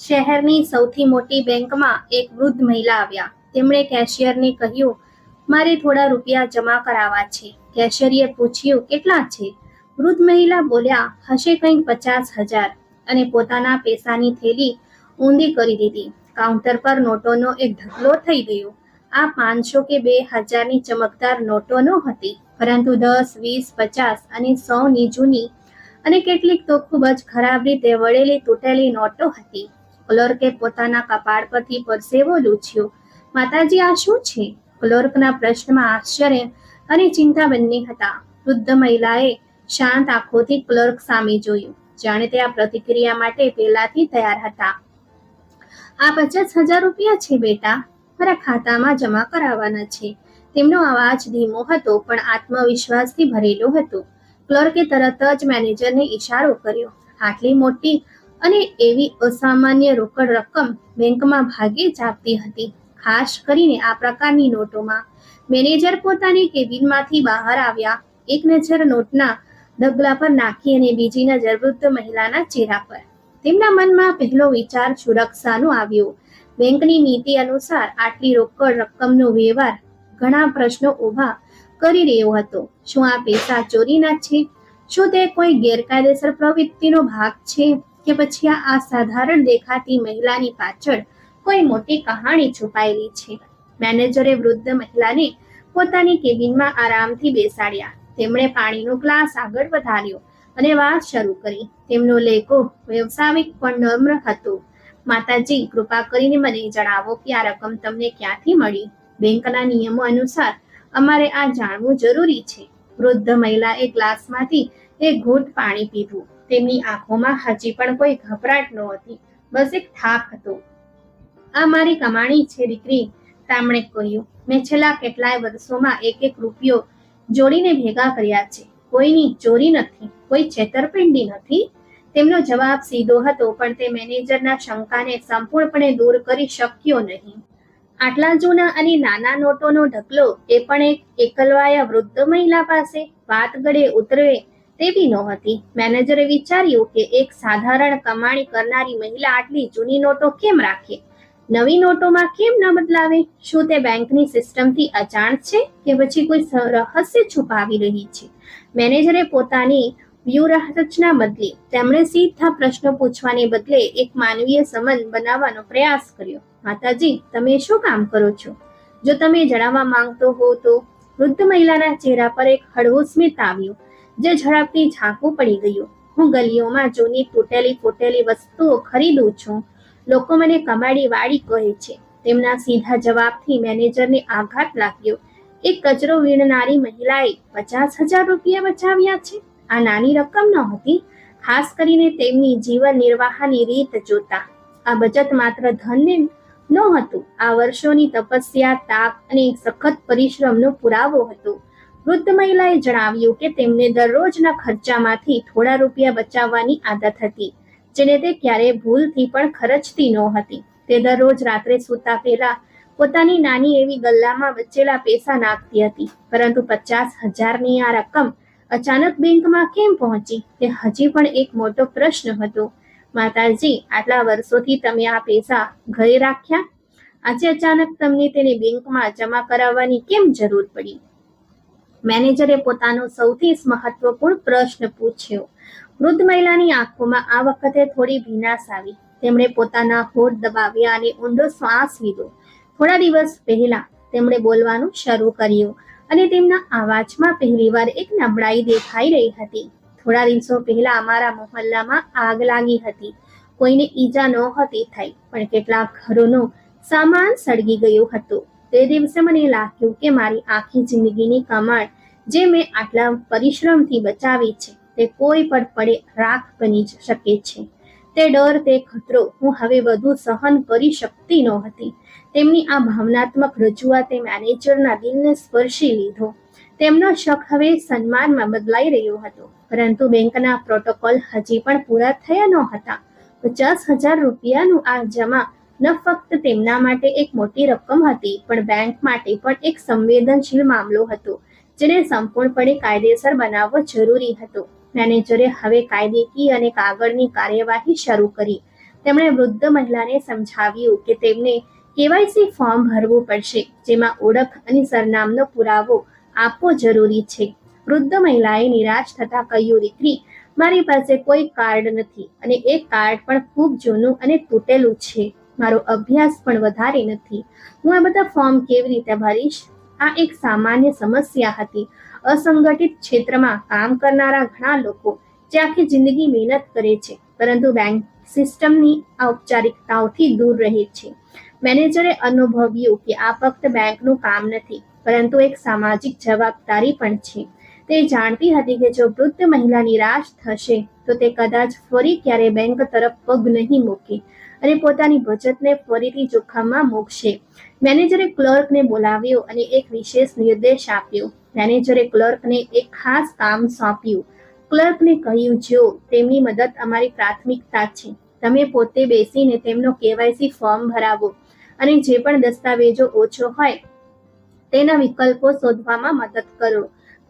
શહેરની સૌથી મોટી બેંકમાં એક વૃદ્ધ મહિલા આવ્યા. તેમણે કેશિયરને કહ્યું, મારે થોડા રૂપિયા જમા કરાવવા છે. કેશિયરીએ પૂછ્યું, કેટલા છે? વૃદ્ધ મહિલા બોલ્યા, હશે કંઈક પચાસ હજાર. અને પોતાના પૈસાની થેલી ઊંધી કરી દીધી. કાઉન્ટર પર નોટોનો એક ઢગલો થઈ ગયો. આ પાંચસો કે બે હજારની ચમકદાર નોટો ન હતી, પરંતુ દસ, વીસ, પચાસ અને સોની જૂની અને કેટલીક તો ખૂબ જ ખરાબ રીતે વળેલી તૂટેલી નોટો હતી. ક્લર્કે પોતાના કપાળ પરથી પરસેવો લૂછ્યો. માતાજી, આ શું છે? ક્લર્કના પ્રશ્નમાં આશ્ચર્ય અને ચિંતા બંને હતા. વૃદ્ધ મહિલાએ શાંત આંખોથી ક્લર્ક સામે જોયું. જાણે તે આ પ્રતિક્રિયા માટે પહેલાથી તૈયાર હતા. આ પચાસ હજાર રૂપિયા છે બેટા. મારા ખાતામાં જમા કરાવવાના છે. તેમનો અવાજ ધીમો હતો, પણ આત્મવિશ્વાસથી ભરેલો હતો. ક્લર્કે તરત જ મેનેજરને ઈશારો કર્યો. આટલી મોટી અને એવી અસામાન્ય રોકડ રકમ બેંકમાં ભાગે જ આપતી હતી. ખાસ કરીને આ પ્રકારની નોટોમાં મેનેજર પોતાની કેબિનમાંથી બહાર આવ્યા. એક નજર નોટના ડગલા પર નાખી અને બીજી નજર વૃદ્ધ મહિલાના ચહેરા પર. તેમના મનમાં પહેલો વિચાર સુરક્ષાનો આવ્યો. બેંકની નીતિ અનુસાર આટલી રોકડ રકમનો વ્યવહાર ઘણા પ્રશ્નો ઊભા કરી રહ્યો હતો. શું આ પૈસા ચોરીના છે? શું તે કોઈ ગેરકાયદેસર પ્રવૃત્તિનો ભાગ છે? કે પછી આ સાધારણ દેખાતી મહિલાની પાછળ કોઈ મોટી કહાણી છુપાયેલી છે. મેનેજરે વૃદ્ધ મહિલાને પોતાની કેબિનમાં આરામથી બેસાડ્યા. તેમણે પાણીનો ગ્લાસ આગળ વધાર્યો અને વાત શરૂ કરી. તેમનો લેખો વ્યવસાયિક પણ નમ્ર હતો. માતાજી, કૃપા કરીને મને જણાવો કે આ રકમ તમને ક્યાંથી મળી? બેંકના નિયમો અનુસાર અમારે આ જાણવું જરૂરી છે. વૃદ્ધ મહિલાએ ગ્લાસમાંથી એક ઘૂંટ પાણી પીધું. તેમની આંખોમાં હજી પણ કોઈ ગભરાટ નહોતી બસ એક થાક હતો. આ મારી કમાણી છે, દીકરી, તામણે કહ્યું. મેં છેલ્લા કેટલાય વર્ષોમાં એક એક રૂપિયો જોડીને ભેગા કર્યા છે. કોઈની ચોરી નથી, કોઈ છેતરપિંડી નથી. તેમનો જવાબ સીધો હતો, પણ તે મેનેજરના શંકાને સંપૂર્ણપણે દૂર કરી શક્યો નહીં. આટલા જૂના અને નાના નોટોનો ઢગલો એ પણ એક એકલવાયા વૃદ્ધ મહિલા પાસે વાત ગળે ઉતરવે તેવી નહોતી. મેનેજરે વિચાર્યું કે એક સાધારણ કમાણી કરનારી મહિલા આટલી જૂની નોટો કેમ રાખે? નવી નોટોમાં કેમ ન બદલાવે? શું તે બેંકની સિસ્ટમથી અજાણ છે કે પછી કોઈ રહસ્ય છુપાવી રહી છે? મેનેજરે પોતાની વ્યૂહરચના બદલી. તેમણે સીધા પ્રશ્નો પૂછવાને બદલે એક માનવીય સંબંધ બનાવવાનો પ્રયાસ કર્યો. માતાજી, તમે શું કામ કરો છો? જો તમે જણાવવા માંગતો હો તો વૃદ્ધ મહિલાના ચહેરા પર એક હળવું સ્મિત આવ્યું. જે ઝડપથી ઝાંકું પડી ગયું. હું ગલીઓમાં જૂની તૂટેલી ફૂટેલી વસ્તુઓ ખરીદું છું. લોકો મને કમાડી વાળી કહે છે. તેમના સીધા જવાબથી મેનેજરને આઘાત લાગ્યો. એક કચરો વીણનારી મહિલાએ પચાસ હજાર રૂપિયા બચાવ્યા છે. આ નાની રકમ ન હતી ખાસ કરીને તેમની જીવન નિર્વાહની રીત જોતા. આ બચત માત્ર ધનને નહોતું. આ વર્ષોની તપસ્યા, તાપ અને સખત પરિશ્રમનો પુરાવો હતો. વૃદ્ધ મહિલાએ જણાવ્યું કે તેમને દરરોજના ખર્ચામાંથી થોડા રૂપિયા બચાવવાની આદત હતી, જેને તે ક્યારેય ભૂલથી પણ ખર્ચતી નહોતી. તે દરરોજ રાત્રે સૂતા પહેલા પોતાની નાની એવી ગલ્લામાં બચેલા પૈસા નાખતી હતી, પરંતુ પચાસ હજારની આ રકમ અચાનક બેંકમાં કેમ પહોંચી? તે હજી પણ એક મોટો પ્રશ્ન હતો. માતાજી, આટલા વર્ષોથી તમે આ પૈસા ઘરે રાખ્યા? આજે અચાનક તમને તેને બેંકમાં જમા કરાવવાની કેમ જરૂર પડી? મેનેજરે પોતાનો સૌથી મહત્વપૂર્ણ પ્રશ્ન પૂછ્યો. વૃદ્ધ મહિલાની આંખોમાં આ વખતે થોડી ભીનાશ આવી. તેમણે પોતાના હોઠ દબાવ્યા અને ઊંડો શ્વાસ લીધો. થોડા દિવસ પહેલા તેમણે બોલવાનું શરૂ કર્યું અને તેમના અવાજમાં પહેલીવાર એક નબળાઈ દેખાઈ રહી હતી. થોડા દિવસો પહેલા અમારા મોહલ્લામાં આગ લાગી હતી. કોઈને ઈજા નહોતી થઈ, પણ કેટલાક ઘરોનો સામાન સળગી ગયો હતો. તે દિવસે મને લાગ્યું કે મારી આખી જિંદગીની કમાણ જે મેં આટલા પરિશ્રમથી બચાવી છે, તે કોઈ પણ પડે રાખ બની શકે છે. તે ડર, તે ખતરો હું હવે વધુ સહન કરી શકતી નહોતી. તેમની આ ભાવનાત્મક રજૂઆતે મેનેજરના દિલને સ્પર્શી લીધો. તેમનો શક હવે સન્માનમાં બદલાઈ રહ્યો હતો. પરંતુ બેંકના પ્રોટોકોલ હજી પણ પૂરા થયા ન હતા પચાસ હજાર રૂપિયાનું આ જમા ન ફક્ત તેમના માટે એક મોટી રકમ હતી, પણ બેંક માટે પણ એક સંવેદનશીલ મામલો હતો જેને સંપૂર્ણપણે કાયદેસર બનાવવો જરૂરી હતો. મેનેજરે હવે કાયદેકીય અને કાગળની કાર્યવાહી શરૂ કરી. તેમણે વૃદ્ધ મહિલાને સમજાવ્યું કે તેમને કેવાયસી ફોર્મ ભરવું પડશે, જેમાં ઓળખ અને સરનામનો પુરાવો આપવો જરૂરી છે. વૃદ્ધ મહિલાએ નિરાશ થતા કહ્યું, દીકરી, મારી પાસે કોઈ કાર્ડ નથી અને એ કાર્ડ પણ ખૂબ જૂનું અને તૂટેલું છે. મારો અભ્યાસ પણ વધારે નથી. હું આ બધા ફોર્મ કેવી રીતે ભરીશ? આ એક સામાન્ય સમસ્યા હતી. અસંગઠિત ક્ષેત્રમાં કામ કરનારા ઘણા લોકો જે આખી જિંદગી મહેનત કરે છે, પરંતુ બેંક સિસ્ટમની ઔપચારિકતાઓથી દૂર રહે છે. મેનેજરે અનુભવ્યું કે આ ફક્ત બેંકનું કામ નથી, પરંતુ એક સામાજિક જવાબદારી પણ છે. તે જાણતી હતી કે જો વૃદ્ધ મહિલા નિરાશ થશે, તો તે કદાચ ફરી ક્યારે બેંક તરફ પગ નહીં મૂકે અને પોતાની બચતને ફરીથી જોખમમાં મૂકશે. મેનેજરે ક્લર્કને બોલાવ્યો અને એક વિશેષ નિર્દેશ આપ્યો. મેનેજરે ક્લર્કને એક ખાસ કામ સોંપ્યું. ક્લર્કને કહ્યું, જો, તેમની મદદ અમારી પ્રાથમિકતા છે. તમે પોતે બેસીને તેમનો કેવાયસી ફોર્મ ભરાવો અને જે પણ દસ્તાવેજો ઓછો હોય તેના વિકલ્પો શોધવામાં મદદ કરો.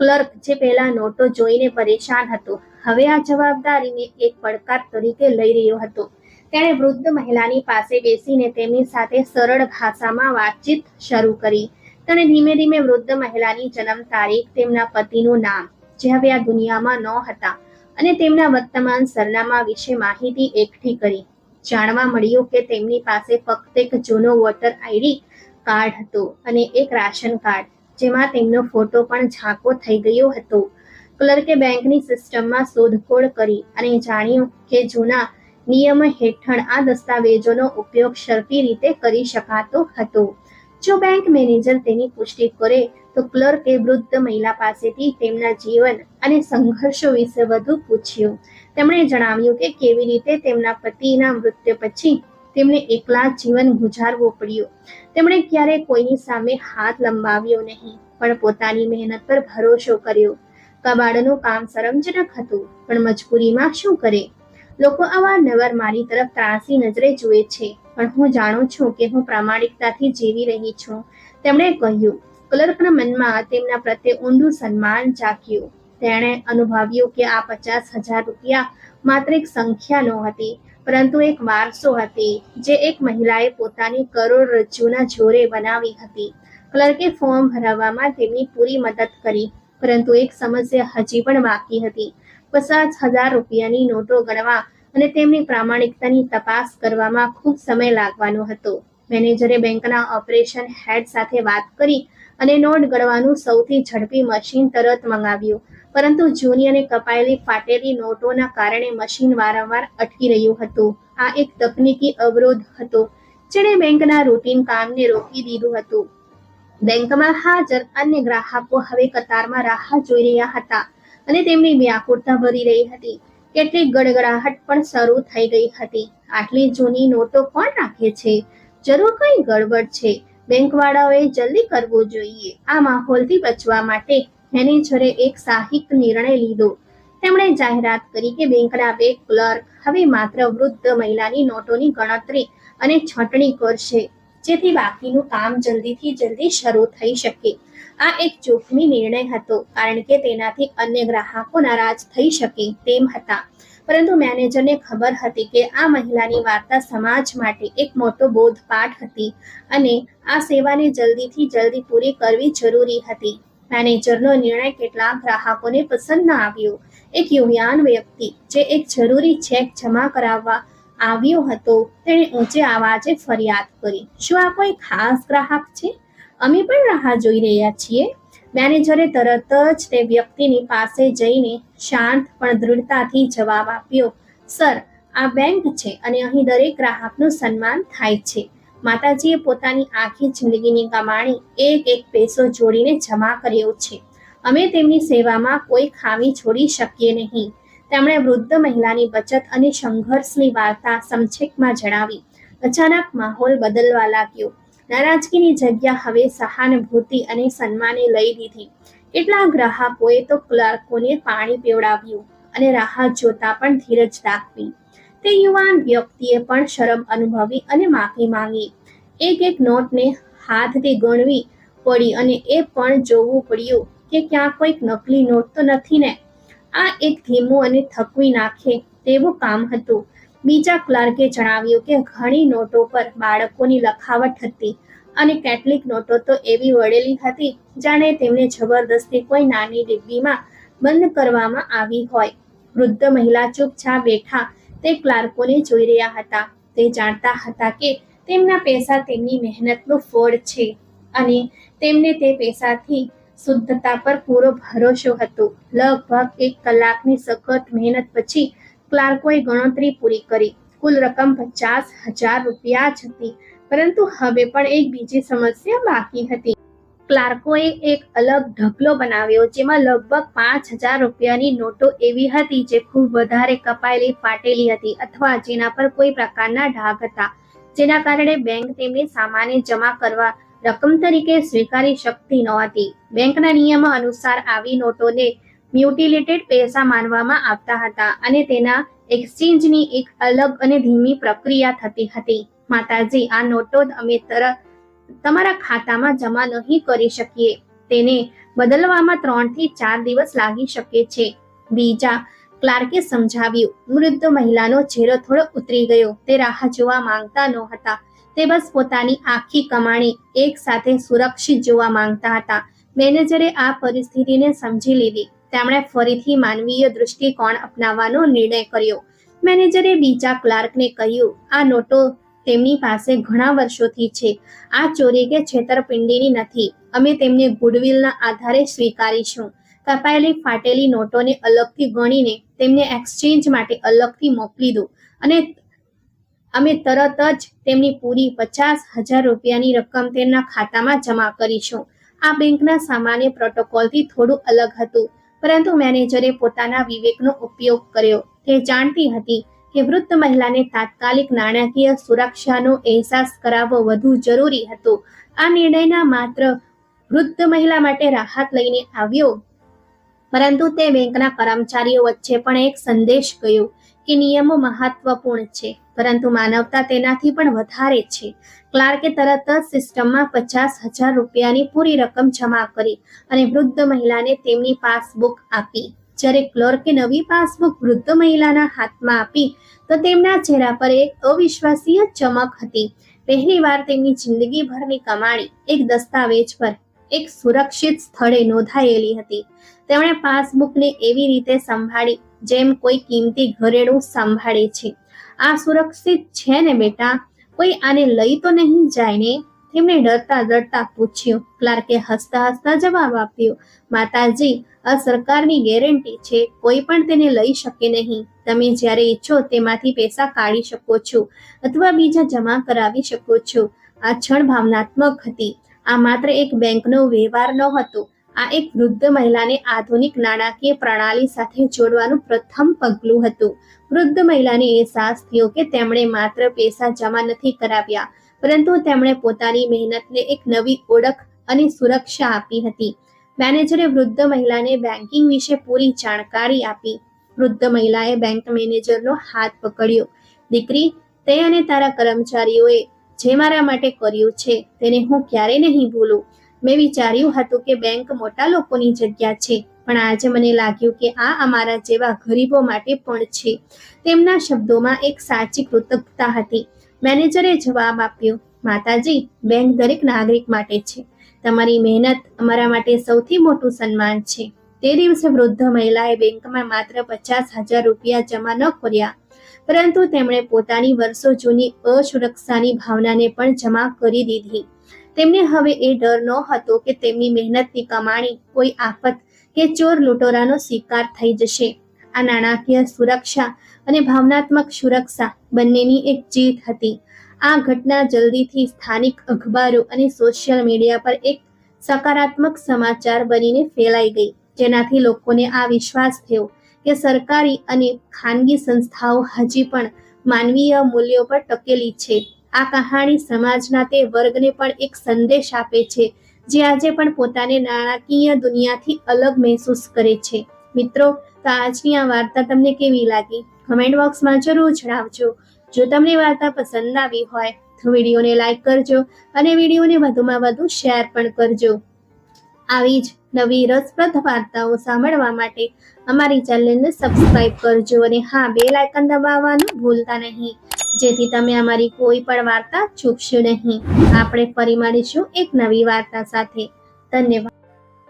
ક્લર્ક જે પહેલા નોટો જોઈને પરેશાન હતો. હવે આ જવાબદારીને એક પડકાર તરીકે લઈ રહ્યો હતો. તેણે વૃદ્ધ મહિલાની પાસે બેસીને તેમની સાથે સરળ ભાષામાં વાતચીત શરૂ કરી. તેણે ધીમે ધીમે વૃદ્ધ મહિલાની જન્મ તારીખ, તેમના પતિનું નામ, જે હવે આ દુનિયામાં ન હતા અને તેમના વર્તમાન સરનામા વિશે માહિતી એકઠી કરી. જાણવા મળ્યું કે તેમની પાસે ફક્ત એક જૂનો વોટર આઈડી કાર્ડ હતો અને એક રાશન કાર્ડ. જેમાં તેમનો ફોટો પણ ઝાંકો થઈ ગયો હતો. ક્લર્કે બેંકની સિસ્ટમમાં શોધખોળ કરી અને જાણ્યું કે જૂના નિયમ હેઠળ આ દસ્તાવેજોનો ઉપયોગ શરતી રીતે કરી શકાતો હતો. જો બેંક મેનેજર તેની પુષ્ટિ કરે, તો ક્લર્કે વૃદ્ધ મહિલા પાસેથી તેમના જીવન અને સંઘર્ષો વિશે વધુ પૂછ્યું. તેમણે જણાવ્યું કે કેવી રીતે તેમના પતિના મૃત્યુ પછી તેમને એકલા જીવન ગુજારવું પડ્યું. તેમણે ક્યારેય કોઈની સામે હાથ લંબાવ્યો નહીં, પણ પોતાની મહેનત પર ભરોસો કર્યો. કબાડનું કામ શરમજનક હતું, પણ મજબૂરીમાં શું કરે? લોકો અવારનવાર મારી તરફ ત્રાસી નજરે જુએ છે, પણ હું જાણું છું કે હું પ્રામાણિકતાથી જીવી રહી છું. તેમણે કહ્યું, ક્લર્કના મનમાં તેમના પ્રત્યે ઊંડું સન્માન જાગ્યું. તેણે અનુભવ્યું કે આ પચાસ હજાર રૂપિયા માત્ર એક સંખ્યા નહોતી પરંતુ એક વારસો હતી જે એક મહિલાએ પોતાની કરોડરજ્જુના જોરે બનાવી હતી. ક્લર્કે ફોર્મ ભરાવવામાં તેમની પૂરી મદદ કરી, પરંતુ એક સમસ્યા હજી પણ બાકી હતી. પચાસ હજાર રૂપિયાની નોટો ગણવા અને તેમની પ્રામાણિકતાની તપાસ કરવામાં ખૂબ સમય લાગવાનો હતો. મેનેજરે બેંકના ઓપરેશન હેડ સાથે વાત કરી અને નોટ ગણવાનું સૌથી ઝડપી મશીન તરત મંગાવ્યું. પરંતુ જૂની અને કપાયેલી ફાટેલી નોટોના કારણે મશીન વારંવાર અટકી રહ્યું હતું. આ એક તકનીકી અવરોધ હતો, જેણે બેંકના રૂટીન કામને રોકી દીધું હતું. બેંકમાં હાજર અન્ય ગ્રાહકો હવે કતારમાં રાહ જોઈ રહ્યા હતા અને તેમની વ્યાકુળતા ભરી રહી હતી. કેટલીક ગડગડાહટ પણ શરૂ થઈ ગઈ હતી. આટલી જૂની નોટો કોણ રાખે છે? જરૂર કઈ ગડબડ છે. બેંકવાળાઓએ જલ્દી કરવું જોઈએ. આ માહોલથી બચવા માટે મેનેજરે એક સાહિક નિર્ણય લીધો, તેમણે જાહેરાત કરી કે બેંકના બે ક્લર્ક હવે માત્ર વૃદ્ધ મહિલાની નોટોની ગણતરી અને છટણી કરશે, જેથી બાકીનું કામ જલ્દીથી જલ્દી શરૂ થઈ શકે. આ એક જોખમી નિર્ણય હતો, કારણ કે તેનાથી અન્ય ગ્રાહકો નારાજ થઈ શકે તેમ હતા. પરંતુ મેનેજરને ખબર હતી કે આ મહિલાની વાર્તા સમાજ માટે એક મોટો બોધપાઠ હતી અને આ સેવાને જલ્દીથી જલ્દી પૂરી કરવી જરૂરી હતી. મેનેજરનો નિર્ણય કેટલાક ગ્રાહકોને પસંદ ન આવ્યો. એક યુવાન વ્યક્તિ જે એક જરૂરી ચેક જમા કરાવવા આવ્યો હતો, તેણે ઊંચે આવાજે ફરિયાદ કરી. શું આ કોઈ ખાસ ગ્રાહક છે? અમે પણ રાહ જોઈ રહ્યા છીએ. મેનેજરે તરત જ તે વ્યક્તિની પાસે જઈને શાંત પણ દૃઢતાથી જવાબ આપ્યો, સર, આ બેંક છે અને અહીં દરેક ગ્રાહકનું સન્માન થાય છે. માતાજીએ પોતાની આખી જિંદગીની કમાણી એક એક પૈસો જોડીને જમા કર્યો છે. અમે તેમની સેવામાં કોઈ ખામી છોડી શકીએ નહીં. તેમણે વૃદ્ધ મહિલાની બચત અને સંઘર્ષની વાર્તા સંક્ષેપમાં જણાવી. અચાનક માહોલ બદલવા લાગ્યો. નારાજગીની જગ્યા હવે સહાનુભૂતિ અને સન્માને લઈ લીધી. કેટલા ગ્રાહકોએ તો ક્લાર્કોને પાણી પીવડાવ્યું અને રાહત જોતા પણ ધીરજ દાખવી તે યુવાન વ્યક્તિએ પણ શરમ અનુભવી અને માફી માંગી. એક એક નોટને હાથથી ગણવી પડી અને એ પણ જોવું પડ્યું કે ક્યાં કોઈક નકલી નોટ તો નથી ને. આ એક ધીમું અને થકવી નાખે તેવું કામ હતું. બીજા ક્લાર્કે જણાવ્યું કે ઘણી નોટો પર બાળકોની લખાવટ હતી અને કેટલીક નોટો તો એવી વળેલી હતી જાણે તેમને જબરદસ્તી કોઈ નાની ડિબ્બીમાં બંધ કરવામાં આવી હોય. વૃદ્ધ મહિલા ચૂપચાપ બેઠા તે ક્લાર્કોને જોઈ રહ્યા હતા. તે જાણતા હતા કે તેમના પૈસા તેમની મહેનતનું ફળ છે અને તેમને તે પૈસાથી શુદ્ધતા પર પૂરો ભરોસો હતો. લગભગ એક કલાકની સખત મહેનત પછી ક્લાર્કોએ ગણતરી પૂરી કરી. કુલ રકમ પચાસ હજાર રૂપિયા જ હતી. પરંતુ હવે પણ એક બીજી સમસ્યા બાકી હતી. ક્લાર્કોએ એક અલગ ઢગલો બનાવ્યો જેમાં લગભગ પાંચ હજાર રૂપિયાની નોટો એવી હતી જે ખૂબ વધારે કપાયેલી, ફાટેલી હતી અથવા જેના પર કોઈ પ્રકારના ડાઘ હતા. જેના કારણે બેંક તેમને સામાન્ય જમા કરવા રકમ તરીકે સ્વીકારી શકતી નહોતી. બેંકના નિયમો અનુસાર આવી નોટોને મ્યુટિલેટેડ પૈસા માનવામાં આવતા હતા અને તેના એક્સચેન્જની એક અલગ અને ધીમી પ્રક્રિયા થતી હતી. માતાજી, આ નોટો અમે તરત તમારા ખાતામાં જમા નહીં કરી શકીએ. તેને બદલવામાં ત્રણથી ચાર દિવસ લાગી શકે છે. બીજા, ક્લાર્કે સમજાવ્યું, વૃદ્ધ મહિલાનો ચહેરો થોડો ઉતરી ગયો. તે રાહ જોવા માંગતા નહોતા. તે બસ પોતાની આખી કમાણી એક સાથે સુરક્ષિત જોવા માંગતા હતા. મેનેજરે આ પરિસ્થિતિને સમજી લીધી. તેમણે ફરીથી માનવીય દૃષ્ટિકોણ અપનાવવાનો નિર્ણય કર્યો. મેનેજરે બીજા ક્લાર્કને કહ્યું, આ નોટો તેમની પાસે ઘણા વર્ષોથી છે. આ ચોરી કે છેતરપિંડીની નથી. અમે તેમને ગુડવિલના આધારે સ્વીકારીશું. કપાયેલી ફાટેલી નોટોને અલગથી ગણીને તેમને એક્સચેન્જ માટે અલગથી મોકલી દો. અને અમે તરત જ તેમની પૂરી પચાસ હજાર રૂપિયાની રકમ તેમના ખાતામાં જમા કરીશું. આ બેંકના સામાન્ય પ્રોટોકોલથી થોડું અલગ હતું, પરંતુ મેનેજરે પોતાના વિવેકનો ઉપયોગ કર્યો. તે જાણતી હતી કે વૃદ્ધ મહિલાને તાત્કાલિક નાણાકીય સુરક્ષાનો અહેસાસ કરાવવો વધુ જરૂરી હતો. આ નિર્ણયના માત્ર વૃદ્ધ મહિલા માટે રાહત લઈને આવ્યો. પરંતુ તે બેંકના કર્મચારીઓ વચ્ચે પણ એક સંદેશ ગયો કે નિયમો મહત્વપૂર્ણ છે, પરંતુ માનવતા તેનાથી પણ વધારે છે. ક્લાર્કે તરત જ સિસ્ટમમાં પચાસ હજાર રૂપિયાની પૂરી રકમ જમા કરી અને વૃદ્ધ મહિલાને તેમની પાસબુક આપી. જ્યારે ક્લર્કે નવી પાસબુક વૃદ્ધ મહિલાના હાથમાં આપી, તો તેમના ચહેરા પર એક અવિશ્વાસીય ચમક હતી. પહેલીવાર તેમની જિંદગીભરની કમાણી એક દસ્તાવેજ પર એક સુરક્ષિત સ્થળે નોંધાયેલી હતી. તેમણે પાસબુકને એવી રીતે સંભાળી, જેમ કોઈ કિંમતી ઘરેણું સંભાળે છે. આ સુરક્ષિત છે ને બેટા? કોઈ આને લઈ તો નહીં જાય ને? તેમણે ડરતા ડરતા પૂછ્યું, ક્લાર્કે હસતા હસતા જવાબ આપ્યો, માતાજી, આ સરકારની ગેરંટી છે, કોઈ પણ તેને લઈ શકે નહીં. તમે જ્યારે ઈચ્છો તેમાંથી પૈસા કાઢી શકો છો અથવા બીજા જમા કરાવી શકો છો. આ ક્ષણ ભાવનાત્મક હતી. આ માત્ર એક બેંકનો વ્યવહાર ન હતો આ એક વૃદ્ધ મહિલાને આધુનિક નાણાકીય પ્રણાલી સાથે જોડવાનું પ્રથમ પગલું હતું. વૃદ્ધ મહિલાને અહેસાસ થયો કે તેમણે માત્ર પૈસા જમા નથી કરાવ્યા. પરંતુ તેમણે પોતાની મહેનતને એક નવી ઓળખ અને સુરક્ષા આપી હતી. મેનેજરે વૃદ્ધ મહિલાને બેન્કિંગ વિશે પૂરી જાણકારી આપી. વૃદ્ધ મહિલાએ બેંક મેનેજરનો હાથ પકડ્યો. દીકરી, તે અને તારા કર્મચારીઓએ જે મારા માટે કર્યું છે, તેને હું ક્યારેય નહીં ભૂલું. મેં વિચાર્યું હતું કે બેંક મોટા લોકોની જગ્યા છે, પણ આજે મને લાગ્યું કે આ અમારા જેવા ગરીબો માટે પણ છે. તેમના શબ્દોમાં એક સાચી કૃતજ્ઞતા હતી. મેનેજરે જવાબ આપ્યો, માતાજી, બેંક દરેક નાગરિક માટે છે. તમારી મહેનત અમારા માટે સૌથી મોટું સન્માન છે. તે દિવસે વૃદ્ધ મહિલાએ બેંકમાં માત્ર પચાસ હજાર રૂપિયા જમા ન કર્યા, પરંતુ તેમણે પોતાની વર્ષો જૂની અસુરક્ષાની ભાવનાને પણ જમા કરી દીધી. તેમને હવે એ ડર ન હતો કે તેમની મહેનતની કમાણી કોઈ આફત કે ચોર લૂંટોરાનો શિકાર થઈ જશે. આ નાણાકીય સુરક્ષા અને ભાવનાત્મક સુરક્ષા બંનેની એક જીત હતી. આ ઘટના જલ્દીથી સ્થાનિક અખબારો અને સોશિયલ મીડિયા પર એક સકારાત્મક સમાચાર બનીને ફેલાઈ ગઈ, જેનાથી લોકોને આ વિશ્વાસ થયો કે સરકારી અને ખાનગી સંસ્થાઓ હજી પણ માનવીય મૂલ્યો પર ટકેલી છે. આ કહાણી સમાજના તે વર્ગને પણ એક સંદેશ આપે છે, જે આજે પણ પોતાને નાણાકીય દુનિયાથી અલગ મહેસૂસ કરે છે. મિત્રો, તો આજની આ વાર્તા તમને કેવી લાગી? કમેન્ટ બોક્સમાં જરૂર જણાવજો. જો તમને વાર્તા પસંદ આવી હોય, તો વિડીયોને લાઈક કરજો અને વિડીયોને વધુમાં વધુ શેર પણ કરજો. આવી જ નવી રસપ્રદ વાર્તાઓ સાંભળવા માટે અમારી ચેનલને સબસ્ક્રાઇબ કરજો અને હા બે લાઇકન દબાવવાનું ભૂલતા નહીં. જેથી તમે અમારી કોઈ પણ વાર્તા ચૂકશો નહીં. આપણે ફરી મળીશું એક નવી વાર્તા સાથે. ધન્યવાદ.